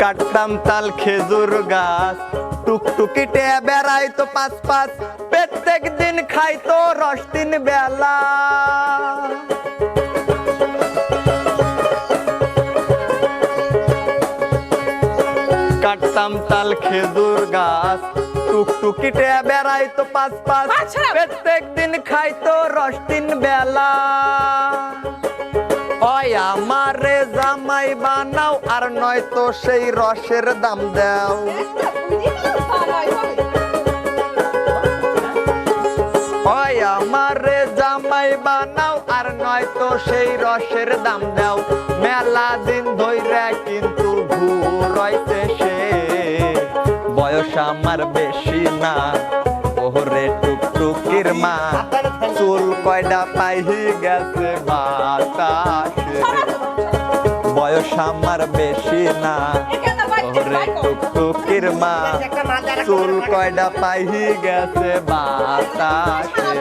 কাটতাম তাল খেজুর গাছ। টুকটুকিটে বেড়াইতো পাঁচ পাঁচ প্রত্যেক দিন খাইতো রস তিন বেলা। কাটতাম তাল খেজুর গাছ টুকটুকিটে বেড়াইতো পাঁচ পাঁচ। প্রত্যেক দিন খাইতো রস তিন বেলা। ওই আমারে জামাই বানাও, আর নয়তো সেই রসের দাম দাও। ওই আমারে জামাই বানাও, আর নয়তো সেই রসের দাম দাও। মেলা দিন ধইরা কিন্তু ঘুরাইতে সে। বয়স আমার বেশি না ওরে টুকটুকির মা। চুল কয়টা পাইহি গেছে বাতাসে বয়স আমার বেশি না। ওরে টুকটুকির মা চুল কয়টা পাই গেছে বাতাসে।